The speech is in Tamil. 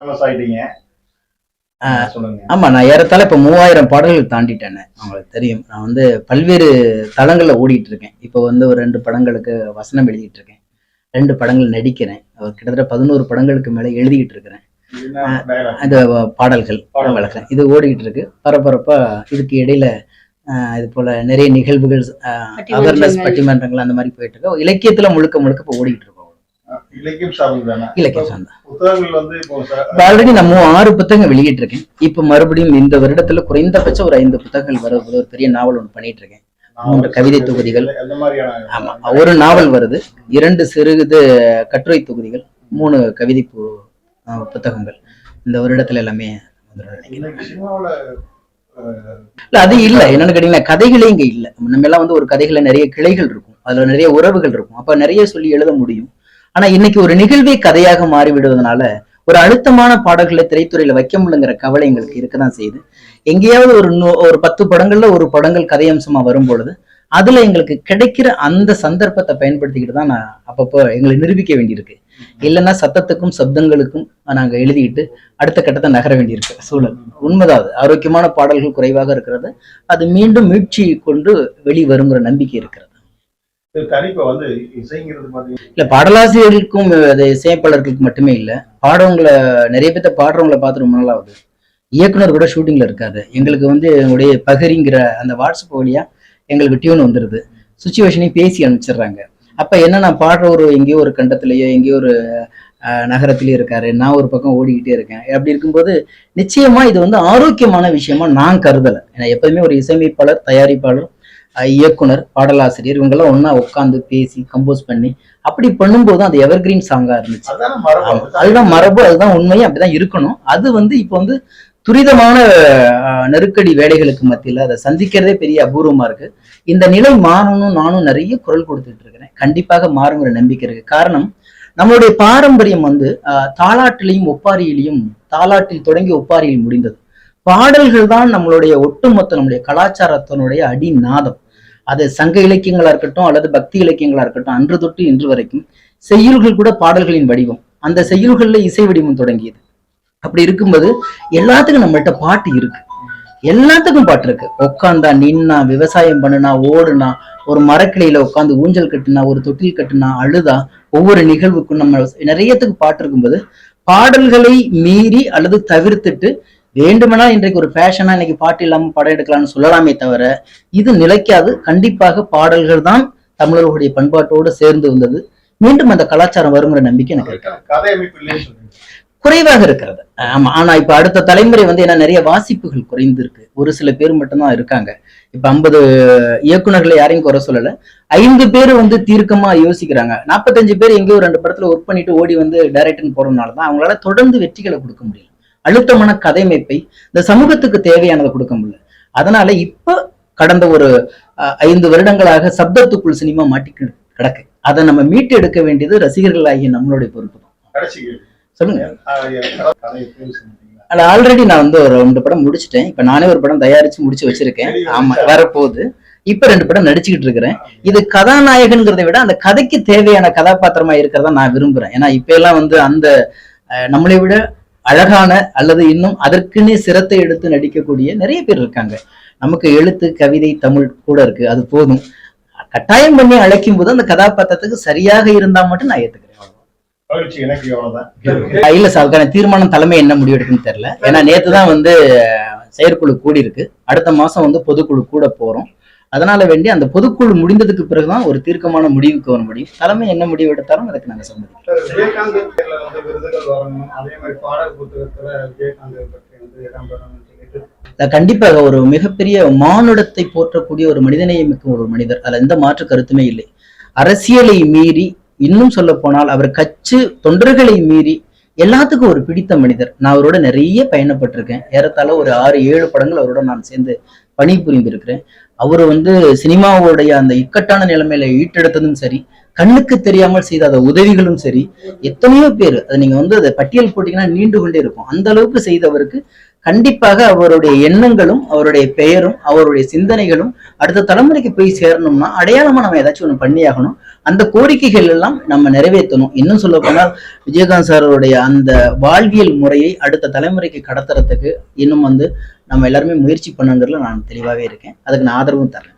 ஃபேமஸ் ஆயிட்டீங்க. சொல்லுங்க. ஆமா நான் ஏறத்தாழ இப்ப மூவாயிரம் பாடல்கள் தாண்டிட்டேன். அவங்களுக்கு தெரியும். நான் வந்து பல்வேறு தளங்கள்ல ஓடிட்டு இருக்கேன் இப்போ வந்து ஒரு ரெண்டு படங்களுக்கு வசனம் எழுதிட்டு இருக்கேன் ரெண்டு படங்கள் நடிக்கிறேன். ஒரு கிட்டத்தட்ட பதினோரு படங்களுக்கு மேல எழுதிட்டு இருக்கிறேன்? அந்த பாடல்கள். வழக்கம். இது ஓடிட்டு இருக்கு பரபரப்பா இதுக்கு இடையில ஆஹ், இது போல நிறைய நிகழ்வுகள் அவேர்னஸ் பட்டிமன்றங்கள். பட்டிமன்றங்கள் அந்த மாதிரி போயிட்டு இருக்கு இலக்கியத்துல முழுக்க முழுக்க இப்போ ஓடிட்டு இருக்கோம் இலக்கியம் சார்ந்து ஆல்ரெடி ஆறு புத்தகங்கள் வெளியிட்டு இருக்கேன் இப்போ மறுபடியும் இந்த வருடத்துல குறைந்தபட்சம் ஒரு ஐந்து புத்தகங்கள் வர ஒரு பெரிய நாவல் ஒன்று பண்ணிட்டு இருக்கேன் மூன்று கவிதை தொகுதிகள். ஆமா ஒரு நாவல் வருது. இரண்டு சிறுது கட்டுரை தொகுதிகள் மூணு கவிதை புத்தகங்கள். இந்த வருடத்துல எல்லாமே இல்ல அது இல்ல. என்னன்னு கேட்டீங்கன்னா கதைகளே இங்க இல்ல. நம்ம எல்லாம் வந்து ஒரு கதைகளை நிறைய கிளைகள் இருக்கும். அதுல நிறைய உறவுகள் இருக்கும். அப்ப நிறைய சொல்லி எழுத முடியும். ஆனா இன்னைக்கு ஒரு நிகழ்வே கதையாக மாறி விடுவதனால ஒரு அழுத்தமான பாடல்களை திரைத்துறையில வைக்க முடியலங்கிற கவலை எங்களுக்கு இருக்கதான் செய்யுது. எங்கேயாவது ஒரு ஒரு பத்து படங்கள்ல ஒரு படங்கள் கதையம்சமா வரும் பொழுது அதுல எங்களுக்கு கிடைக்கிற அந்த சந்தர்ப்பத்தை பயன்படுத்திக்கிட்டு தான் நான் அப்பப்போ எங்களை நிரூபிக்க வேண்டியிருக்கு. இல்லைன்னா சத்தத்துக்கும் சப்தங்களுக்கும் நாங்க எழுதிட்டு அடுத்த கட்டத்தை நகர வேண்டியிருக்கு. சூழல். உண்மைதான் ஆரோக்கியமான பாடல்கள் குறைவாக இருக்கிறது. அது மீண்டும் மீட்சி கொண்டு வெளிவருங்கிற நம்பிக்கை இருக்கிறது இது தனிப்பை வந்து இசைங்கிறது பாத்தீங்கன்னா இல்ல பாடலாசிரியர்களுக்கும் அது இசையமைப்பாளர்களுக்கு மட்டுமே இல்ல பாடவங்களை நிறைய பேர்த்த பாடுறவங்களை பார்த்து ரொம்ப நாள் ஆகுது. இயக்குனர் கூட ஷூட்டிங்ல இருக்காரு. எங்களுக்கு வந்து உங்களுடைய பகிரிங்கிற அந்த வாட்ஸ்அப் வழியா எங்களுக்கு டியூன் வந்துருது. சுச்சுவேஷனையும் பேசி அனுப்பிச்சிடுறாங்க. அப்ப என்ன நான் பாடுற ஒரு எங்கேயோ ஒரு கண்டத்திலேயோ எங்கேயோ ஒரு அஹ், இருக்காரு. நான் ஒரு பக்கம் ஓடிக்கிட்டே இருக்கேன். அப்படி இருக்கும்போது நிச்சயமா இது வந்து ஆரோக்கியமான விஷயமா நான் கருதலை. ஏன்னா எப்பவுமே ஒரு இசையமைப்பாளர் தயாரிப்பாளர் இயக்குனர் பாடலாசிரியர் இவங்கெல்லாம் ஒண்ணா உட்காந்து பேசி கம்போஸ் பண்ணி அப்படி பண்ணும்போது அது எவர்கிரீன் சாங்கா இருந்துச்சு. அதுதான். மரபு அதுதான் உண்மையும் அப்படிதான் இருக்கணும். அது வந்து இப்போ வந்து துரிதமான நெருக்கடி வேலைகளுக்கு மத்தியில அதை சந்திக்கிறதே பெரிய அபூர்வமா இருக்கு. இந்த நிலை மாறணும் நானும் நிறைய குரல் கொடுத்துட்டு இருக்கிறேன். கண்டிப்பாக மாறுங்கிற நம்பிக்கை இருக்கு. காரணம் நம்மளுடைய பாரம்பரியம் வந்து தாலாட்டிலையும் ஒப்பாரியிலையும் தாலாட்டில் தொடங்கி ஒப்பாரியில் முடிந்தது. பாடல்கள் தான் நம்மளுடைய ஒட்டுமொத்த நம்முடைய கலாச்சாரத்தினுடைய அடிநாதம். அது சங்க இலக்கியங்களா இருக்கட்டும் அல்லது பக்தி இலக்கியங்களா இருக்கட்டும் அன்று தொட்டு இன்று வரைக்கும் செய்யுள்கள் கூட பாடல்களின் வடிவம். அந்த செய்யுள்கள்ல இசை வடிவம் தொடங்கியது. அப்படி இருக்கும்போது எல்லாத்துக்கும் நம்மள்ட்ட பாட்டு இருக்கு. எல்லாத்துக்கும் பாட்டு இருக்கு. உட்காந்தா நின்னா விவசாயம் பண்ணுனா ஓடுனா ஒரு மரக்கிளையில உட்காந்து ஊஞ்சல் கட்டுனா ஒரு தொட்டில் கட்டுனா அழுதா ஒவ்வொரு நிகழ்வுக்கும் நம்ம நிறையத்துக்கு பாட்டு இருக்கும்போது பாடல்களை மீறி அல்லது தவிர்த்துட்டு வேண்டுமெனா இன்றைக்கு ஒரு ஃபேஷனா இன்னைக்கு பாட்டு இல்லாம படம் எடுக்கலாம்னு சொல்லலாமே தவிர இது நிலைக்காது. கண்டிப்பாக பாடல்கள் தான் தமிழர்களுடைய பண்பாட்டோடு சேர்ந்து வந்தது. மீண்டும் அந்த கலாச்சாரம் வருங்கிற நம்பிக்கை எனக்கு இருக்கு. குறைவாக இருக்கிறது. ஆமா ஆனா இப்ப அடுத்த தலைமுறை வந்து என்ன நிறைய வாசிப்புகள் குறைந்து இருக்கு ஒரு சில பேர் மட்டும்தான் இருக்காங்க. இப்ப ஐம்பது இயக்குனர்களை யாரையும் குறை சொல்லல. ஐந்து பேர் வந்து தீர்க்கமா யோசிக்கிறாங்க. நாற்பத்தஞ்சு பேர் எங்கேயோ ரெண்டு படத்துல ஒர்க் பண்ணிட்டு ஓடி வந்து டைரக்டர்னு போறதுனால தான் அவங்களால தொடர்ந்து வெற்றிகளை கொடுக்க முடியல. அழுத்தமான கதையமைப்பை இந்த சமூகத்துக்கு தேவையானதை கொடுக்க முடியல. அதனால இப்ப கடந்த ஒரு ஐந்து வருடங்களாக சப்தத்துக்குள் சினிமா மாட்டி கிட- கிடக்கு. அதை நம்ம மீட்டு எடுக்க வேண்டியது ரசிகர்களாகிய நம்மளுடைய பொறுப்பு தான். சொல்லுங்க? அது ஆல்ரெடி நான் வந்து ஒரு ரெண்டு படம் முடிச்சிட்டேன். இப்ப நானே ஒரு படம் தயாரிச்சு முடிச்சு வச்சிருக்கேன். ஆமா வரப்போகுது. இப்ப ரெண்டு படம் நடிச்சுக்கிட்டு இருக்கிறேன். இது கதாநாயகன்கிறதை விட அந்த கதைக்கு தேவையான கதாபாத்திரமா இருக்கிறதா நான் விரும்புறேன். ஏன்னா இப்ப எல்லாம் வந்து அந்த நம்மளை விட அழகான அல்லது இன்னும் அதற்குன்னே சிரத்தை எடுத்து நடிக்கக்கூடிய நிறைய பேர் இருக்காங்க. நமக்கு எழுத்து கவிதை தமிழ் கூட இருக்கு. அது போதும். கட்டாயம் பண்ணி அழைக்கும் போது அந்த கதாபாத்திரத்துக்கு சரியாக இருந்தா மட்டும் நான் ஏத்துக்கிறேன். இல்ல சார் அதுக்கான தீர்மானம் தலைமை என்ன முடிவு எடுக்குன்னு தெரியல. ஏன்னா நேத்து தான் வந்து செயற்குழு கூடி இருக்கு அடுத்த மாசம் வந்து பொதுக்குழு கூட போறோம். அதனால வேண்டி அந்த பொதுக்குழு முடிந்ததுக்கு பிறகுதான் ஒரு தீர்க்கமான முடிவுக்கு வர முடியும் தலைமை என்ன முடிவு எடுத்தாலும் அதுக்கு நாங்க சம்மதிக்கிறோம். கண்டிப்பாக ஒரு மிகப்பெரிய மானுடத்தை போற்றக்கூடிய ஒரு மனிதநேயமிக்க ஒரு மனிதர். அதுல எந்த மாற்று கருத்துமே இல்லை. அரசியலை மீறி இன்னும் சொல்ல போனால் அவர் கட்சி தொண்டர்களை மீறி எல்லாத்துக்கும் ஒரு பிடித்த மனிதர். நான் அவரோட நிறைய பயணப்பட்டிருக்கேன். ஏறத்தாழ ஒரு ஆறு ஏழு படங்கள் அவரோட நான் சேர்ந்து பணிபுரிந்திருக்கிறேன். அவர் வந்து சினிமாவுடைய அந்த இக்கட்டான நிலைமையில ஈட்டெடுத்ததும் சரி கண்ணுக்கு தெரியாமல் செய்த அந்த உதவிகளும் சரி எத்தனையோ பேர் அதை நீங்க வந்து அதை பட்டியல் போட்டீங்கன்னா நீண்டு கொண்டே இருக்கும். அந்த அளவுக்கு செய்தவருக்கு கண்டிப்பாக அவருடைய எண்ணங்களும் அவருடைய பெயரும் அவருடைய சிந்தனைகளும் அடுத்த தலைமுறைக்கு போய் சேரணும்னா அடையாளமா நம்ம ஏதாச்சும் ஒன்று பண்ணியாகணும். அந்த கோரிக்கைகள் எல்லாம் நம்ம நிறைவேற்றணும். இன்னும் சொல்ல போனால் விஜயகாந்த் சாருடைய அந்த வாழ்வியல் முறையை அடுத்த தலைமுறைக்கு கடத்துறதுக்கு இன்னும் வந்து நம்ம எல்லாருமே முயற்சி பண்ணுங்கிறதுல நான் தெளிவாகவே இருக்கேன். அதுக்கு நான் ஆதரவும் தரேன்.